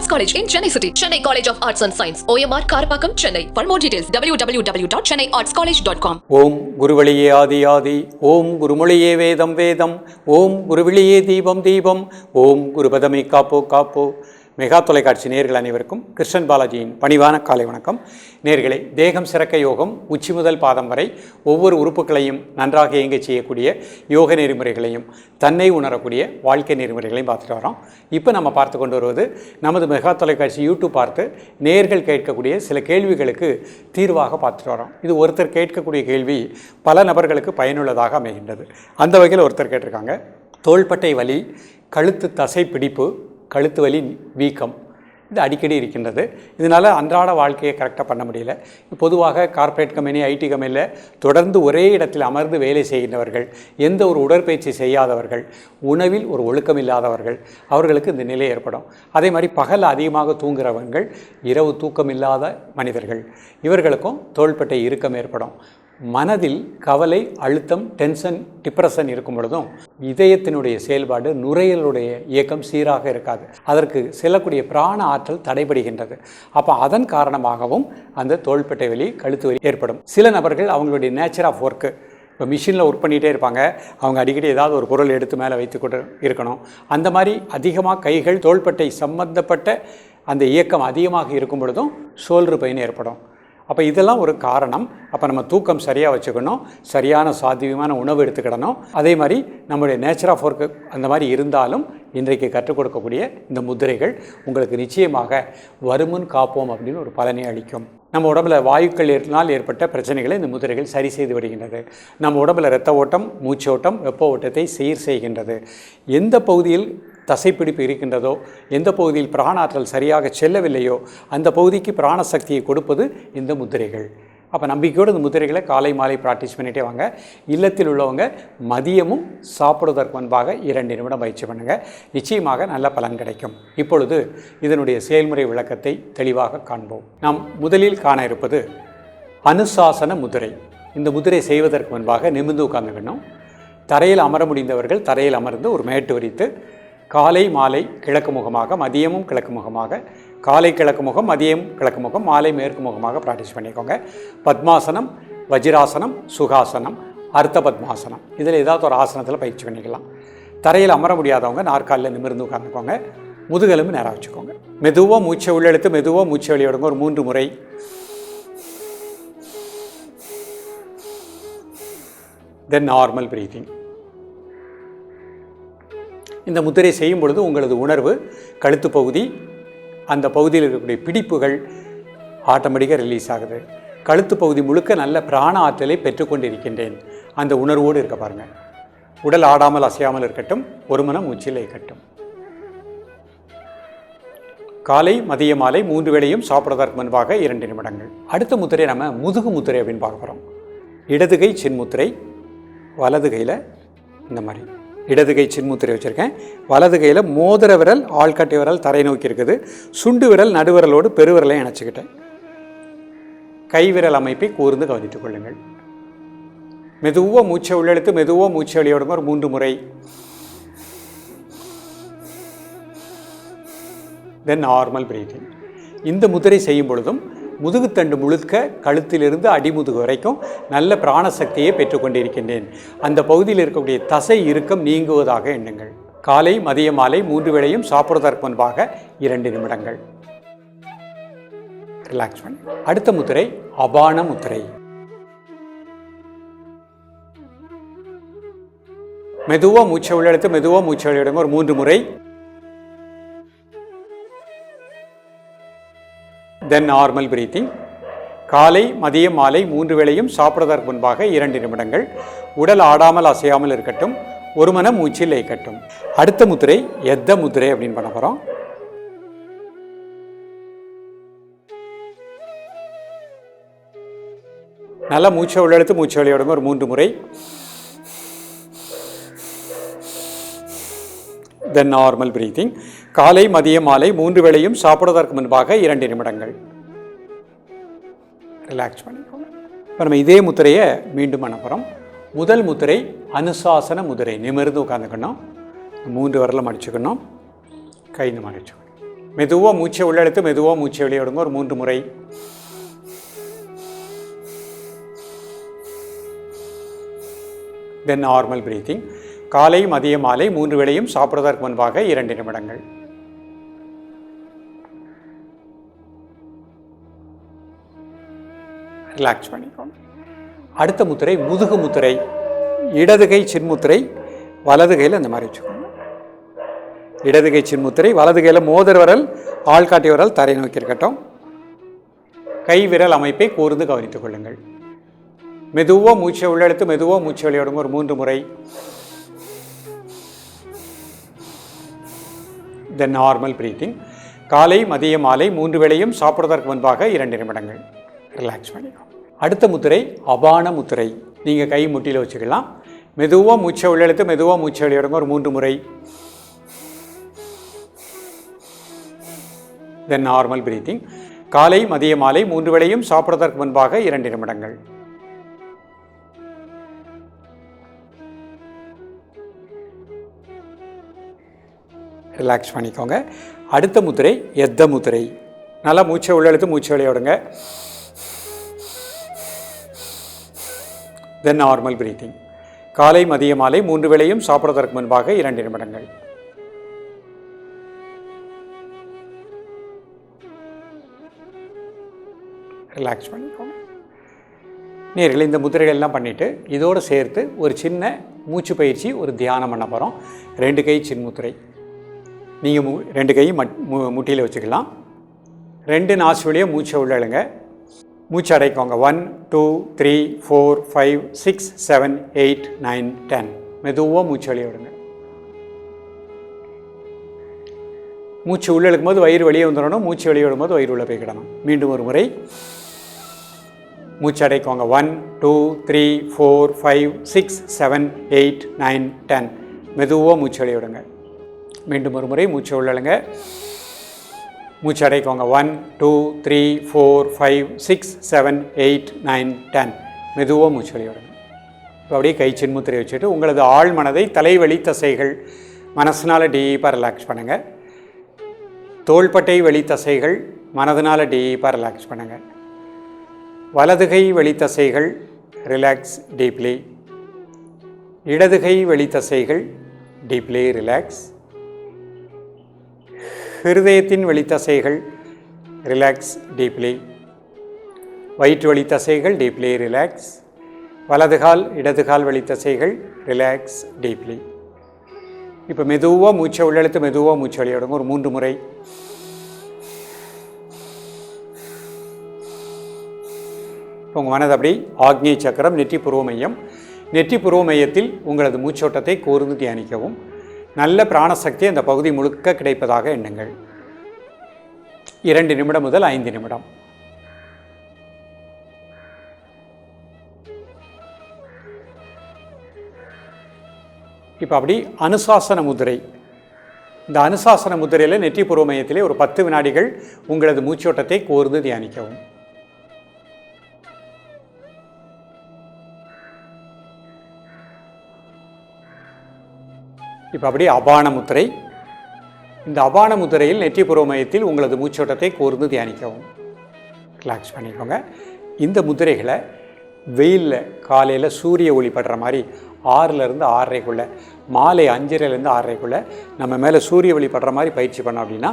Arts college in Chennai city Chennai college of arts and science OMR Karapakkam Chennai for more details W W W dot Chennai arts college dot com ஓம் குருவழியே ஆதி ஆதி ஓம் குருமொழியே வேதம் வேதம் ஓம் குருவிழியே தீபம் தீபம் ஓம் குருபதமே காப்போ காப்போ மெகா தொலைக்காட்சி நேர்கள் அனைவருக்கும் கிருஷ்ணன் பாலாஜியின் பணிவான காலை வணக்கம். நேர்களை தேகம் சிறக்க யோகம் உச்சி முதல் பாதம் வரை ஒவ்வொரு உறுப்புகளையும் நன்றாக இயங்க செய்யக்கூடிய யோக நெறிமுறைகளையும் தன்னை உணரக்கூடிய வாழ்க்கை நெறிமுறைகளையும் பார்த்துட்டு வரோம். இப்போ நம்ம பார்த்து கொண்டு வருவது நமது மெகா தொலைக்காட்சி யூடியூப் பார்த்து நேர்கள் கேட்கக்கூடிய சில கேள்விகளுக்கு தீர்வாக பார்த்துட்டு வரோம். இது ஒருத்தர் கேட்கக்கூடிய கேள்வி பல நபர்களுக்கு பயனுள்ளதாக அமைகின்றது. அந்த வகையில் ஒருத்தர் கேட்டிருக்காங்க தோள்பட்டை வலி கழுத்து தசை பிடிப்பு கழுத்து வலி வீக்கம் இது அடிக்கடி இருக்கின்றது. இதனால் அன்றாட வாழ்க்கையை கரெக்டாக பண்ண முடியல. பொதுவாக கார்ப்பரேட் கம்பெனி ஐடி கம்பெனியில் தொடர்ந்து ஒரே இடத்தில் அமர்ந்து வேலை செய்கின்றவர்கள் எந்த ஒரு உடற்பயிற்சி செய்யாதவர்கள் உணவில் ஒரு ஒழுக்கம் இல்லாதவர்கள் அவர்களுக்கு இந்த நிலை ஏற்படும். அதே மாதிரி பகல் அதிகமாக தூங்குறவங்கள் இரவு தூக்கம் இல்லாத மனிதர்கள் இவர்களுக்கும் தோள்பட்டை இறுக்கம் ஏற்படும். மனதில் கவலை அழுத்தம் டென்ஷன் டிப்ரெஷன் இருக்கும் பொழுதும் இதயத்தினுடைய செயல்பாடு நுரையீரலுடைய இயக்கம் சீராக இருக்காது. அதற்கு செல்லக்கூடிய பிராண ஆற்றல் தடைபடுகின்றது. அப்போ அதன் காரணமாகவும் அந்த தோள்பட்டை வலி கழுத்து வலி ஏற்படும். சில நபர்கள் அவங்களுடைய நேச்சர் ஆஃப் ஒர்க்கு இப்போ மிஷினில் ஒர்க் பண்ணிகிட்டே இருப்பாங்க. அவங்க அடிக்கடி ஏதாவது ஒரு பொருள் எடுத்து மேலே வைத்து கொண்டு இருக்கணும். அந்த மாதிரி அதிகமாக கைகள் தோள்பட்டை சம்பந்தப்பட்ட அந்த இயக்கம் அதிகமாக இருக்கும் பொழுதும் சோல்று பயன் ஏற்படும். அப்போ இதெல்லாம் ஒரு காரணம். அப்போ நம்ம தூக்கம் சரியாக வச்சுக்கணும். சரியான சாத்தியமான உணவு எடுத்துக்கிடணும். அதே மாதிரி நம்முடைய நேச்சர் ஆஃப் ஒர்க்கு அந்த மாதிரி இருந்தாலும் இன்றைக்கு கற்றுக் கொடுக்கக்கூடிய இந்த முதிரைகள் உங்களுக்கு நிச்சயமாக வருமுன் காப்போம் அப்படின்னு ஒரு பலனை அளிக்கும். நம்ம உடம்புல வாயுக்கள் ஏற்றினால் ஏற்பட்ட பிரச்சனைகளை இந்த முதிரைகள் சரி செய்து விடுகின்றது. நம்ம உடம்புல இரத்த ஓட்டம் மூச்சோட்டம் வெப்ப ஓட்டத்தை சீர் செய்கின்றது. எந்த பகுதியில் தசைப்பிடிப்பு இருக்கின்றதோ எந்த பகுதியில் பிராணாற்றல் சரியாக செல்லவில்லையோ அந்த பகுதிக்கு பிராணசக்தியை கொடுப்பது இந்த முத்திரைகள் அப்போ நம்பிக்கையோடு இந்த முத்திரைகளை காலை மாலை ப்ராக்டிஸ் பண்ணிகிட்டே வாங்க. இல்லத்தில் உள்ளவங்க மதியமும் சாப்பிடுவதற்கு முன்பாக இரண்டு நிமிடம் பயிற்சி பண்ணுங்கள் நிச்சயமாக நல்ல பலன் கிடைக்கும். இப்பொழுது இதனுடைய செயல்முறை விளக்கத்தை தெளிவாக காண்போம். நாம் முதலில் காண இருப்பது அனுசாசன முதிரை. இந்த முதிரை செய்வதற்கு முன்பாக நிமிர்ந்து உட்கார்ந்துக்கணும். தரையில் அமர முடிந்தவர்கள் தரையில் அமர்ந்து ஒரு மேட்டு விரித்து காலை மாலை கிழக்கு முகமாக மதியமும் கிழக்கு முகமாக காலை கிழக்கு முகம் மதியம் கிழக்கு முகம் மாலை மேற்கு முகமாக ப்ராக்டிஸ் பண்ணிக்கோங்க. பத்மாசனம் வஜ்ராசனம் சுகாசனம் அர்த்த பத்மாசனம். இதில் ஏதாவது ஒரு ஆசனத்தில் பயிற்சி பண்ணிக்கலாம். தரையில் அமர முடியாதவங்க நாற்காலில் நிமிர்ந்து உட்காந்துக்கோங்க முதுகெலும்பு நேராக வச்சுக்கோங்க. மெதுவாக மூச்சை உள்ளெழுத்து மெதுவாக மூச்சை வெளியிடுங்க. ஒரு மூன்று முறை. தென் நார்மல் பிரீத்திங் இந்த முத்திரை செய்யும் பொழுது உங்களது உணர்வு கழுத்து பகுதி அந்த பகுதியில் இருக்கக்கூடிய பிடிப்புகள் ஆட்டோமேட்டிக்காக ரிலீஸ் ஆகுது. கழுத்து பகுதி முழுக்க நல்ல பிராண ஆற்றலை பெற்றுக்கொண்டிருக்கின்றேன். அந்த உணர்வோடு இருக்க பாருங்கள் உடல் ஆடாமல் அசையாமல் இருக்கட்டும் ஒரு மனம் மூச்சில் இருக்கட்டும். காலை மதிய மாலை மூன்று வேளையும் சாப்பிடுவதற்கு முன்பாக இரண்டு நிமிடங்கள். அடுத்த முத்திரை நம்ம முதுகு முத்திரை அப்படின்னு பார்க்க இடதுகை சின்முத்திரை வலது கையில் இந்த மாதிரி. இடது கை சின்முத்திரை வச்சுருக்கேன். வலது கையில் மோதிர விரல் ஆள்கட்டை விரல் தரை நோக்கி இருக்குது. சுண்டு விரல் நடுவிரலோடு பெருவிரலை இணைச்சிக்கிட்டேன் கைவிரல் அமைப்பை கூர்ந்து கவனித்துக் கொள்ளுங்கள். மெதுவாக மூச்சை உள்ளெழுத்து மெதுவாக மூச்சை வெளியோடுங்க ஒரு மூன்று முறை. தென் நார்மல் பிரீத்திங் இந்த முதிரை செய்யும் பொழுதும் முதுகுத்தண்டு முழுக்க கழுத்திலிருந்து அடிமுதுகு வரைக்கும் நல்ல பிராணசக்தியை பெற்றுக்கொண்டிருக்கின்றேன். அந்த பகுதியில் இருக்கக்கூடிய தசை இறுக்கம் நீங்குவதாக எண்ணுங்கள். காலை மதிய மாலை மூன்று வேளையும் சாப்பிடுவதற்கு முன்பாக இரண்டு நிமிடங்கள். ரிலாக்ஸ் பண்ணி. அடுத்த முத்திரை அபான முத்திரை. மெதுவாக மூச்சை உள்ளெடுத்து மெதுவாக மூச்சை வெளியிடுங்க ஒரு மூன்று முறை. தென் நார்மல் பிரீத்திங் காலை மதியம் மாலை மூன்று வேளையும் சாப்பிடுவதற்கு முன்பாக இரண்டு நிமிடங்கள். உடல் ஆடாமல் அசையாமல் இருக்கட்டும். ஒரு மன மூச்சில் இயக்கட்டும். அடுத்த முத்திரை எத்த முத்திரை அப்படின்னு பண்ண போகிறோம் நல்லா மூச்சை உள்ளெடுத்து மூச்சை வெளியிடுங்க ஒரு மூன்று முறை. தென் நார்மல் பிரீத்திங் காலை மதியம் மாலை மூன்று வேளையும் சாப்பிடுவதற்கு முன்பாக இரண்டு நிமிடங்கள். ரிலாக்ஸ் பண்ணிக்கோங்க. இப்போ நம்ம இதே முத்திரையை மீண்டும் அனுப்புகிறோம் முதல் முத்திரை அனுசாசன முதிரை நிமிர்ந்து உட்காந்துக்கணும் மூன்று வரலும் அடிச்சுக்கணும். கை இந்த மாதிரி வச்சுக்கணும் மெதுவாக மூச்சை உள்ளெடுத்து மெதுவாக மூச்சை வெளியிடுங்க ஒரு மூன்று முறை. தென் நார்மல் பிரீத்திங் காலை மதிய மாலை மூன்று வேளையும் சாப்பிடுவதற்கு முன்பாக இரண்டு நிமிடங்கள். ரிலாக்ஸ் பண்ணிக்கோங்க. அடுத்த முத்திரை முதுகு முத்திரை இடதுகை சின்முத்திரை வலது கையில் அந்த மாதிரி வச்சுக்கோங்க. இடதுகை சின்முத்திரை வலது கையில் வரல் ஆள்காட்டி வரல் தரை நோக்கி இருக்கட்டும். கை விரல் அமைப்பை கூர்ந்து கவனித்துக் கொள்ளுங்கள். மெதுவாக மூச்சை உள்ளெடுத்து மெதுவாக மூச்சை வெளியிடுங்க ஒரு மூன்று முறை. தென் நார்மல் ப்ரீத்திங் காலை மதிய மாலை மூன்று வேளையும் சாப்பிட்றதற்கு முன்பாக இரண்டு நிமிடங்கள். ரிலாக்ஸ் பண்ணிக்கோ. அடுத்த முத்திரை அபான முத்திரை. நீங்கள் கை முட்டியில் வச்சுக்கலாம். மெதுவாக மூச்சை உள்ளெழுத்து மெதுவாக மூச்சை வெளியிடுங்க ஒரு மூன்று முறை. தென் நார்மல் ப்ரீத்திங் காலை மதிய மாலை மூன்று வேளையும் சாப்பிட்றதற்கு முன்பாக இரண்டு நிமிடங்கள். ரிலாக்ஸ் பண்ணிக்கோங்க. அடுத்த முத்திரை எத்த முத்திரை? நல்லா மூச்சை உள்ளெழுத்து மூச்சை விளையாடுங்க தென் நார்மல் பிரீத்திங் காலை மதிய மாலை மூன்று வேளையும் சாப்பிடுவதற்கு முன்பாக இரண்டு நிமிடங்கள். ரிலாக்ஸ் பண்ணிக்கோங்க. நேரில் இந்த முத்திரைகள் எல்லாம் பண்ணிவிட்டு இதோடு சேர்த்து ஒரு சின்ன மூச்சு பயிற்சி ஒரு தியானம் பண்ண போகிறோம் ரெண்டு கை சின்முத்திரை. நீங்கள் மு ரெண்டு கையும் மட் மு முட்டியில் வச்சுக்கலாம். ரெண்டு நாசு வழியாக மூச்சை உள்ளழுங்க மூச்சு அடைக்கோங்க. One two three four five six seven eight nine ten மெதுவாக மூச்சு வழியை விடுங்க. மூச்சு உள்ளே இழுக்கும்போது வயிறு வெளியே வந்துடணும். மூச்சு வெளியே விடும்போது வயிறு உள்ளே போய்க்கிடணும் மீண்டும் ஒரு முறை. மூச்சு அடைக்கோங்க. One two three four five six seven eight nine ten மெதுவாக மூச்சு வெளியே விடுங்க. மீண்டும் ஒரு முறை மூச்சு உள்ளழுங்க. மூச்சு அடைக்கோங்க. One two three four five six seven eight nine ten மெதுவாக மூச்சு வெளியே இப்போ அப்படியே கை சின்முத்திரை வச்சுட்டு உங்களது ஆள் மனதை தலைவலி தசைகள் மனசினால் டீப்பாக ரிலாக்ஸ் பண்ணுங்கள் தோள்பட்டை வெளி தசைகள் மனதினால் டீப்பாக ரிலாக்ஸ் பண்ணுங்கள் வலதுகை வெளி தசைகள் ரிலாக்ஸ் டீப்லி இடதுகை வெளி தசைகள் டீப்லி ரிலாக்ஸ் ஹிருதயத்தின் வெளித்தசைகள் ரிலாக்ஸ் டீப்லி வயிற்று வழித்தசைகள் டீப்லி ரிலாக்ஸ் வலதுகால் இடதுகால் வழித்தசைகள் ரிலாக்ஸ் டீப்லி இப்போ மெதுவாக மூச்சை உள்ளெழுத்து மெதுவாக மூச்சு வெளியிடுங்க ஒரு மூன்று முறை. உங்கள் மனது அப்படி ஆக்ஞை சக்கரம் நெற்றி புருவ மையம். நெற்றி புருவ மையத்தில் உங்களது மூச்சோட்டத்தை கூர்ந்து தியானிக்கவும். நல்ல பிராணசக்தி அந்த பகுதி முழுக்க கிடைப்பதாக எண்ணுங்கள். இரண்டு நிமிடம் முதல் ஐந்து நிமிடம். இப்போ அப்படி அனுசாசன முதிரை. இந்த அனுசாசன முதிரையில் நெற்றி பூர்வ மையத்திலே ஒரு பத்து வினாடிகள் உங்களது மூச்சோட்டத்தை கோர்ந்து தியானிக்கவும். இப்போ அப்படியே அபான முத்திரை. இந்த அபான முத்திரையில் நெற்றி பூர்வ மையத்தில் உங்களது மூச்சோட்டத்தை கூர்ந்து தியானிக்கவும். ரிலாக்ஸ் பண்ணிக்கோங்க. இந்த முத்திரைகளை வெயிலில் காலையில் சூரிய ஒளி படுற மாதிரி ஆறுலேருந்து ஆறரைக்குள்ளே மாலை அஞ்சரைலேருந்து ஆறரைக்குள்ளே நம்ம மேலே சூரிய ஒளி படுற மாதிரி பயிற்சி பண்ணோம் அப்படின்னா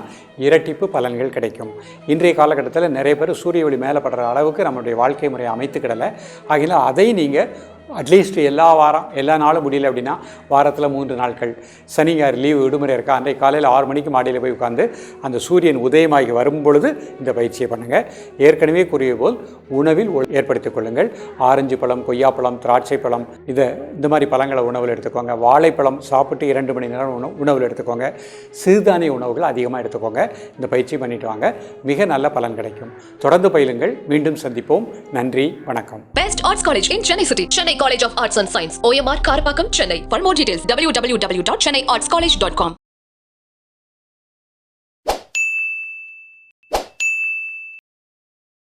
இரட்டிப்பு பலன்கள் கிடைக்கும். இன்றைய காலகட்டத்தில் நிறைய பேர் சூரிய ஒளி மேலே படுற அளவுக்கு நம்மளுடைய வாழ்க்கை முறையை அமைத்துக்கிடலை. ஆகினால் அதை நீங்கள் அட்லீஸ்ட் எல்லா வாரம் எல்லா நாளும் முடியல அப்படின்னா வாரத்தில் மூன்று நாட்கள். சனி ஞாயிறு லீவு விடுமுறை இருக்கா? அன்றைக்கு காலையில் ஆறு மணிக்கு மாடியில் போய் உட்காந்து அந்த சூரியன் உதயமாகி வரும் பொழுது இந்த பயிற்சியை பண்ணுங்கள் ஏற்கனவே கூறிய போல் உணவில் ஏற்படுத்திக் கொள்ளுங்கள். ஆரஞ்சு பழம் கொய்யாப்பழம் திராட்சை பழம் இதை இந்த மாதிரி பழங்களை உணவில் எடுத்துக்கோங்க. வாழைப்பழம் சாப்பிட்டு இரண்டு மணி நேரம் உணவு உணவில் எடுத்துக்கோங்க. சிறுதானிய உணவுகள் அதிகமாக எடுத்துக்கோங்க. இந்த பயிற்சி பண்ணிட்டு வாங்க. மிக நல்ல பலன் கிடைக்கும். தொடர்ந்து பயிலுங்கள். மீண்டும் சந்திப்போம். நன்றி. வணக்கம். Best Arts College in Chennai City. Chennai College of Arts and Science. OMR Karapakam, Chennai. For more details, www.chennaiartscollege.com.